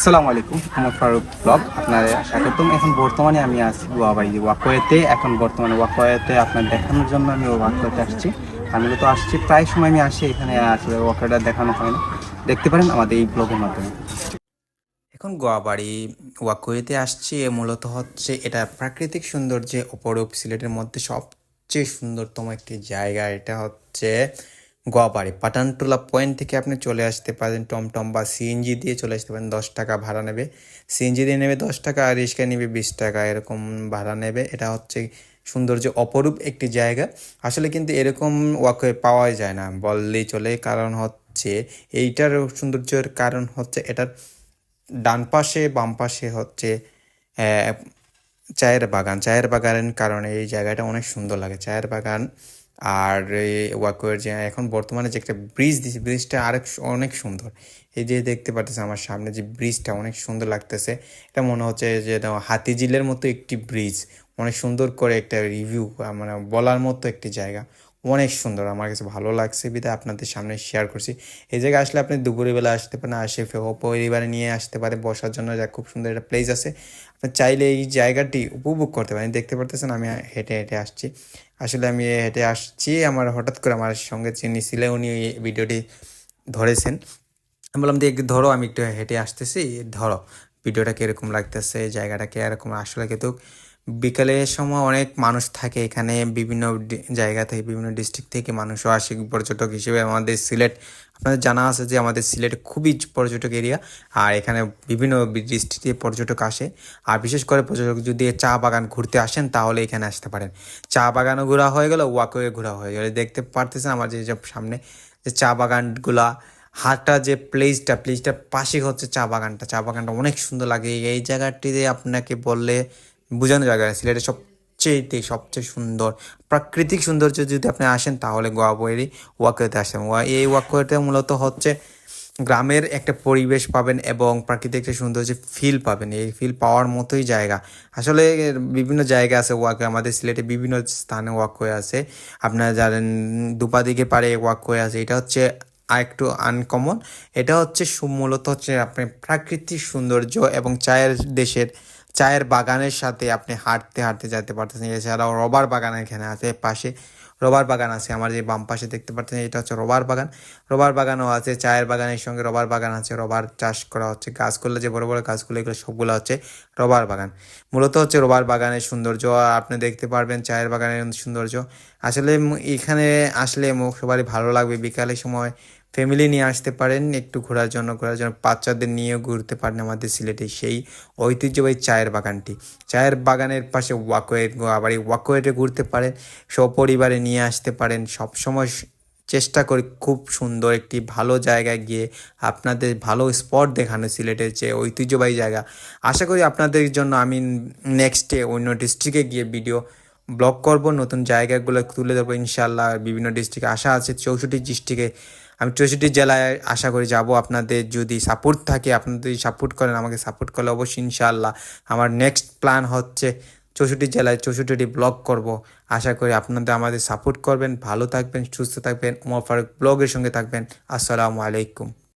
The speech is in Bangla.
আসসালামু আলাইকুম, মোহাম্মদ ফারুক ব্লগ। আপনার স্বাগতম। এখন বর্তমানে আমি আছি গুয়াবাড়ি ওয়াকোয়েতে এখন বর্তমানে ওয়াকোয়েতে আপনার দেখানোর জন্য আমি ওয়াকোয়েতে আসছি। আমি তো আসছি, প্রায় সময় আমি আসি এখানে, আসলে ওয়াকোয়েটা দেখানো হয় না। দেখতে পারেন আমাদের এই ব্লগের মাধ্যমে। এখন গোয়াবাড়ি ওয়াকোয়েতে আসছি মূলত হচ্ছে এটা প্রাকৃতিক সৌন্দর্যে অপরূপ সিলেটের মধ্যে সবচেয়ে সুন্দরতম একটি জায়গা। এটা হচ্ছে গোয়াবাড়ি পাঠানটোলা পয়েন্ট থেকে আপনি চলে আসতে পারেন, টমটম বা সিএনজি দিয়ে চলে আসতে পারেন, দশ টাকা ভাড়া নেবে। সিএনজি দিয়ে নেবে দশ টাকা, আর রিক্সা নেবে বিশ টাকা, এরকম ভাড়া নেবে। এটা হচ্ছে সৌন্দর্য অপরূপ একটি জায়গা। আসলে কিন্তু এরকম ওয়াকওয়ে পাওয়া যায় না, বললেই চলে। কারণ হচ্ছে এইটার সৌন্দর্যের কারণ হচ্ছে এটার ডান পাশে, বাম পাশে হচ্ছে চায়ের বাগান। চায়ের বাগানের কারণে এই জায়গাটা অনেক সুন্দর লাগে। চায়ের বাগান আর ওয়াকওয়ের যে এখন বর্তমানে যে একটা ব্রিজ দিয়েছে ব্রিজটা আরেক অনেক সুন্দর। এই যে দেখতে পাচ্ছি আমার সামনে যে ব্রিজটা অনেক সুন্দর লাগতেছে। এটা মনে হচ্ছে যে হাতিঝিলের মতো একটি ব্রিজ। অনেক সুন্দর করে একটা রিভিউ মানে বলার মতো একটি জায়গা। অনেক সুন্দর। আমার কাছে ভালো লাগছে। বিধায় আপনাদের সামনে শেয়ার করছি। এই জায়গায় আসলে আপনি দুপুরের বেলা আসতে পারেন, আসে পরিবারে নিয়ে আসতে পারে, বসার জন্য যা খুব সুন্দর একটা প্লেস আছে। আপনি চাইলে এই জায়গাটি উপভোগ করতে পারেন। দেখতে পারতেছেন আমি হেঁটে হেঁটে আসছি। আসলে আমি হেঁটে আসছি। আমার হঠাৎ করে আমার সঙ্গে যিনি ছিলেন, উনি ভিডিওটি ধরেছেন। আমি বললাম যে একটু ধরো, আমি একটু হেঁটে আসতেছি। ধরো, ভিডিওটা কীরকম লাগতেছে? জায়গাটা কীরকম? আসলে কিন্তু বিকালের সময় অনেক মানুষ থাকে এখানে, বিভিন্ন জায়গা থেকে, বিভিন্ন ডিস্ট্রিক্ট থেকে মানুষও আসে, পর্যটক হিসেবে আমাদের সিলেট, আপনাদের জানা আছে যে আমাদের সিলেট খুবই পর্যটক এরিয়া আর এখানে বিভিন্ন ডিস্ট্রিক্ট থেকে পর্যটক আসে। আর বিশেষ করে পর্যটক যদি চা বাগান ঘুরতে আসেন, তাহলে এখানে আসতে পারেন। চা বাগানও ঘোরা হয়ে গেল ওয়াকওয়ে ঘোরা হয়ে গেল। দেখতে পারতেছেন আমার যে সামনে যে চা বাগানগুলা, হাটটা যে প্লেসটা প্লেসটার পাশে হচ্ছে চা বাগানটা। চা বাগানটা অনেক সুন্দর লাগে। এই জায়গাটিতে আপনাকে বললে বোঝানো জায়গা সিলেটের সবচেয়েতে সবচেয়ে সুন্দর, প্রাকৃতিক সৌন্দর্য যদি আপনি আসেন, তাহলে গোয়া বইয়েরই ওয়াকওয়েতে আসেন এই ওয়াকওয়েতে মূলত হচ্ছে গ্রামের একটা পরিবেশ পাবেন এবং প্রাকৃতিক একটা সৌন্দর্য ফিল পাবেন। এই ফিল পাওয়ার মতোই জায়গা। আসলে বিভিন্ন জায়গা আছে ওয়াকওয়ে আমাদের সিলেটে বিভিন্ন স্থানে ওয়াকওয়ে আছে। আপনারা জানেন দুপা দিকে পারে ওয়াকওয়ে আছে। এটা হচ্ছে আর একটু আনকমন এটা হচ্ছে মূলত হচ্ছে আপনি প্রাকৃতিক সৌন্দর্য এবং চায়ের দেশের চায়ের বাগানের সাথে আপনি হাঁটতে হাঁটতে যেতে পারতেছেন। এছাড়াও রবার বাগান এখানে আছে, পাশে রবার বাগান আছে। আমার যে বাম পাশে দেখতে পাচ্ছেন, এটা হচ্ছে রবার বাগান। রবার বাগানও আছে, চায়ের বাগানের সঙ্গে রবার বাগান আছে। রবার চাষ করা হচ্ছে, গাছগুলো যে বড় বড় গাছগুলো, এগুলো সবগুলো হচ্ছে রবার বাগান। মূলত হচ্ছে রবার বাগানের সৌন্দর্য, আপনি দেখতে পারবেন চায়ের বাগানের সৌন্দর্য। আসলে এখানে আসলে সবারই ভালো লাগবে। বিকালের সময় ফ্যামিলি নিয়ে আসতে পারেন, একটু ঘোরার জন্য ঘোরার জন্য বাচ্চাদের নিয়েও ঘুরতে পারেন আমাদের সিলেটে সেই ঐতিহ্যবাহী চায়ের বাগানটি। চায়ের বাগানের পাশে ওয়াকওয়ে, আবার এই ওয়াকওয়েতে ঘুরতে পারেন, সপরিবারে নিয়ে আসতে পারেন, সবসময় চেষ্টা করি খুব সুন্দর একটি ভালো জায়গায় গিয়ে আপনাদের ভালো স্পট দেখানো সিলেটের যে ঐতিহ্যবাহী জায়গা। আশা করি আপনাদের জন্য আমি নেক্সটে অন্য ডিস্ট্রিক্টে গিয়ে ভিডিও ব্লগ করব, নতুন জায়গাগুলো তুলে ধরবো ইনশাল্লাহ বিভিন্ন ডিস্ট্রিক্টে আশা আছে, চৌষট্টি ডিস্ট্রিক্টে আমি চৌষট্টি জেলায় আশা করি যাব। আপনাদের যদি সাপোর্ট থাকে আপনাদের যদি সাপোর্ট করেন, আমাকে সাপোর্ট করলে অবশ্যই ইনশাআল্লাহ। আমার নেক্সট প্ল্যান হচ্ছে চৌষট্টি জেলায় চৌষট্টিটি ব্লগ করব। আশা করি আপনাদের আমাদের সাপোর্ট করবেন, ভালো থাকবেন, সুস্থ থাকবেন। উমর ফারুক ব্লগের সঙ্গে থাকবেন। আসসালামু আলাইকুম।